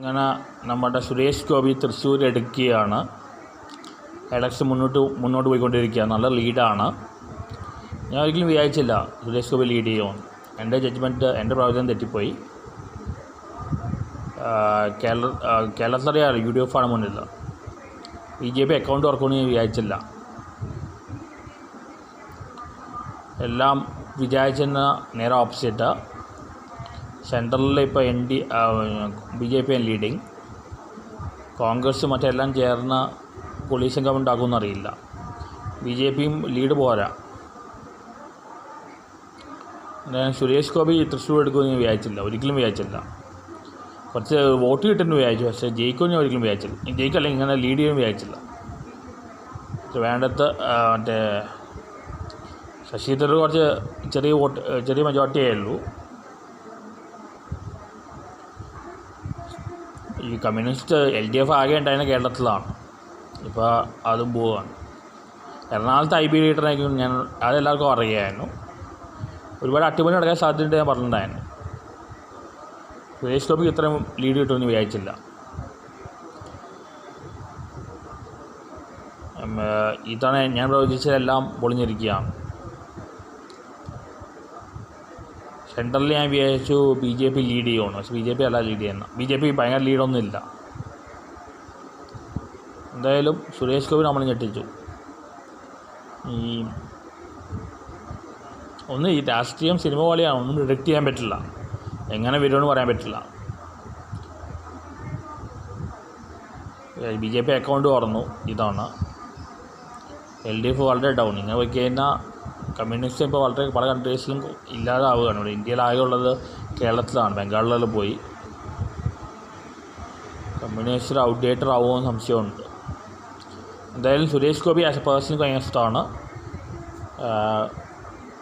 അങ്ങനെ നമ്മുടെ സുരേഷ് ഗോപി തൃശ്ശൂർ എടുക്കുകയാണ്. എലക്ഷൻ മുന്നോട്ട് മുന്നോട്ട് പോയിക്കൊണ്ടിരിക്കുക നല്ല ലീഡാണ് ഞാൻ ഒരിക്കലും വിചാരിച്ചില്ല സുരേഷ് ഗോപി ലീഡ് ചെയ്യുമെന്ന്. എന്റെ ജഡ്ജ്മെന്റ് എന്റെ പ്രവചനം തെറ്റിപ്പോയി. കേരള ആ, കേരളത്തിലറിയാമല്ലോ യു ഡി എഫ് ആണ് മുന്നിൽ. ബി ജെ പി അക്കൗണ്ട് തുറക്കുമെന്ന് ഞാൻ വിചാരിച്ചില്ല. എല്ലാം വിചാരിച്ചെന്ന നേരെ ഓപ്പോസിറ്റ് സെൻട്രലിൽ ഇപ്പോൾ N D B J P leading Congress മറ്റെല്ലാം ചേർന്ന കൊളീഷൻ ഗവൺമെന്റ് ആക്കുമെന്ന് അറിയില്ല. ബി ജെ പിയും ലീഡ് പോരാ. സുരേഷ് ഗോപി തൃശ്ശൂർ എടുക്കുമെന്ന് വിചാരിച്ചില്ല. ഒരിക്കലും വിചാരിച്ചില്ല. കുറച്ച് വോട്ട് കിട്ടുമെന്ന് വിചാരിച്ചു. പക്ഷേ ജയിക്കുമെന്ന് ഞാൻ ഒരിക്കലും വിചാരിച്ചില്ല. ജയിക്കല്ല ഇങ്ങനെ ലീഡ് ചെയ്യുമെന്ന് വിചാരിച്ചില്ല. വേണ്ടത്ത് മറ്റേ ശശി തരൂർ കുറച്ച് ചെറിയ വോട്ട് ചെറിയ മെജോറിറ്റിയേ ഉള്ളൂ ഈ കമ്മ്യൂണിസ്റ്റ് എൽ ഡി എഫ് ആകെ ഉണ്ടായിരുന്ന കേരളത്തിലാണ്. ഇപ്പോൾ അതും പോവുകയാണ് എറണാകുളത്ത് ഐ ബി ലീഡറായിരിക്കും ഞാൻ അതെല്ലാവർക്കും അറിയാമായിരുന്നു ഒരുപാട് അട്ടിമറി നടക്കാൻ സാധ്യതയുണ്ട് ഞാൻ പറഞ്ഞിട്ടുണ്ടായിരുന്നു. സുരേഷ് ഗോപിക്ക് ഇത്രയും ലീഡ് കിട്ടുമെന്ന് വിചാരിച്ചില്ല. ഇതാണ് ഞാൻ പ്രവചിച്ചതെല്ലാം പൊളിഞ്ഞിരിക്കുകയാണ്. സെൻട്രലിൽ ഞാൻ വിചാരിച്ചു ബി ജെ പി ലീഡ് ചെയ്യുമെന്ന് പക്ഷേ ബി ജെ പി അല്ല ലീഡ് ചെയ്യുന്ന. ബി ജെ പി ഭയങ്കര ലീഡൊന്നും ഇല്ല. എന്തായാലും സുരേഷ് ഗോപി നമ്മൾ ഞെട്ടിച്ചു. ഈ ഒന്ന് ഈ രാഷ്ട്രീയം സിനിമ പോലെയാണ്. ഒന്നും പ്രിഡിക്റ്റ് ചെയ്യാൻ പറ്റില്ല. എങ്ങനെ വരുമെന്ന് പറയാൻ പറ്റില്ല. ബി ജെ പി അക്കൗണ്ട് തുറന്നു. ഇതാണ്. എൽ ഡി എഫ് വളരെ ഡൗൺ ഇങ്ങനെ കഴിഞ്ഞാൽ കമ്മ്യൂണിസ്റ്റ് ഇപ്പോൾ വളരെ പല കൺട്രീസിലും ഇല്ലാതാവുകയാണ്. ഇവിടെ ഇന്ത്യയിലാകെ ഉള്ളത് കേരളത്തിലാണ്. ബംഗാളിലെല്ലാം പോയി. കമ്മ്യൂണിസ്റ്റ് ഔട്ട്ഡേറ്റഡ് ആവുമെന്ന് സംശയമുണ്ട്. എന്തായാലും Suresh Gopi as a person ഭയങ്കര ഇഷ്ടമാണ്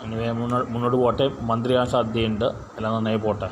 ഇനി മുന്നോട്ട് പോട്ടെ. മന്ത്രിയാകാൻ സാധ്യതയുണ്ട്. എല്ലാം നന്നായി പോട്ടെ.